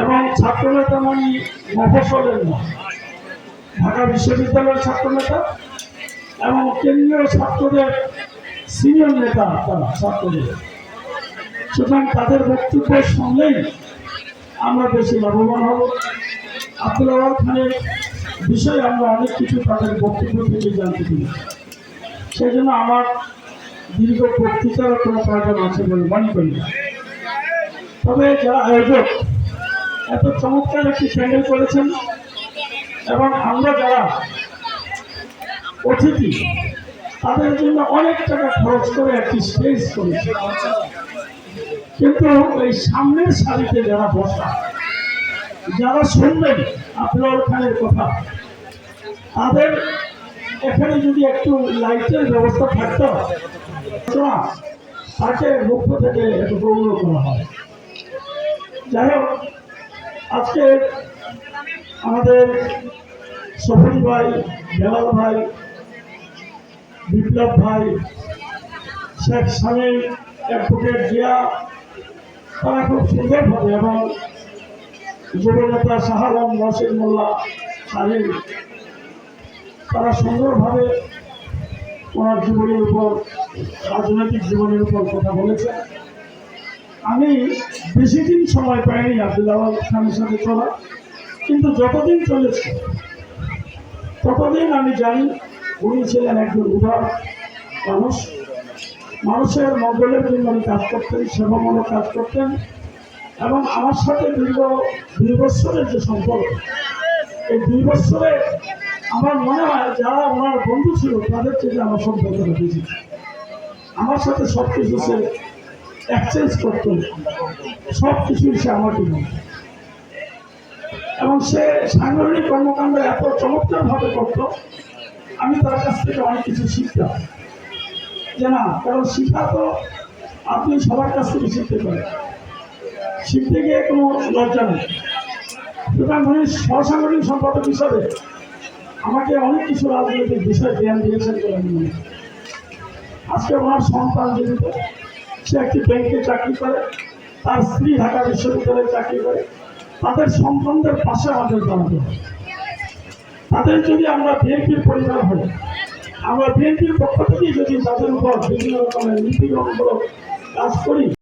এবং ছাত্রনেতা মানে মফসলের না ঢাকা বিশ্ববিদ্যালয়ের ছাত্রনেতা এবং কেন্দ্রীয় ছাত্রদের সিনিয়র নেতা তারা, ছাত্রদের। সুতরাং তাদের বক্তব্য শুনলেই আমরা বেশি লাভবান হব। আব্দুল আওয়াল খানের বিষয়ে আমরা অনেক কিছু তাদের বক্তব্য থেকে জানতে পারি সেই জন্য আমার দীর্ঘ বক্তৃতার কোনো প্রয়োজন আছে বলে মনে করি না। তবে যারা আয়োজক, এত চমৎকার একটি প্যান্ডেল করেছেন এবং আমরা যারা অতিথি, তাদের জন্য অনেক টাকা খরচ করে একটি স্টেজ করেছে। কিন্তু এই সামনের সারিতে যারা বসা, যারা শুনবেন আপনার খানের কথা, তাদের এখানে যদি একটু লাইটের ব্যবস্থা থাকতো তাকে মুখ্য থেকে একটু গৌরব করা হয়। যাই হোক, আজকে আমাদের সফল ভাই, বেলাল ভাই, বিপ্লব ভাই, শেখ সামিল অ্যাডভোকেট জিয়া, তারা খুব সুন্দরভাবে এবং যুবনেতা শাহ আলম নসির মোল্লা সাহিল তারা সুন্দরভাবে ওনার জীবনের উপর, রাজনৈতিক জীবনের উপর কথা বলেছে আমি বেশি দিন সময় পাইনি আব্দুল্লাহ খানের সাথে চলা কিন্তু যতদিন চলেছে, ততদিন আমি জানি উনি ছিলেন একজন উদার মানুষ। মানুষের মঙ্গলের জন্য উনি কাজ করতেন, সেবামূলক কাজ করতেন। এবং আমার সাথে দীর্ঘ দুই বছরের যে সম্পর্ক, এই দুই বছরে আমার মনে হয় যারা ওনার বন্ধু ছিল, তাদের থেকে আমার সম্পর্কটা বেশি। আমার সাথে সব কিছু সে এক্সচেঞ্জ করত সব কিছুই সে আমাকে বলত এবং সে সাংগঠনিক কর্মকাণ্ড এত চমৎকারভাবে করত, আমি তার কাছ থেকে অনেক কিছু শিখতাম। যে না, কারণ শিখা তো আপনি সবার কাছ থেকে শিখতে পারেন। শিখতে গিয়ে কোনো লজ্জা নেই। সুতরাং উনি সহসাংগঠনিক সম্পাদক হিসাবে আমাকে অনেক কিছু রাজনৈতিক বিষয় জ্ঞান দিয়েছেন বলে আমি মনে। আজকে ওনার সন্তান জীবিত সে একটি ব্যাংকে চাকরি করে, তার স্ত্রী ঢাকা বিশ্ববিদ্যালয়ে চাকরি করে, তাদের সন্তানদের পাশে আমাদের দাঁড়াতে হবে তাদের যদি আমরা বিএনপির পরিবার হই, আমরা বিএনপির পক্ষ থেকেই যদি তাদের উপর বিভিন্ন রকমের নীতিগতমূলক কাজ করি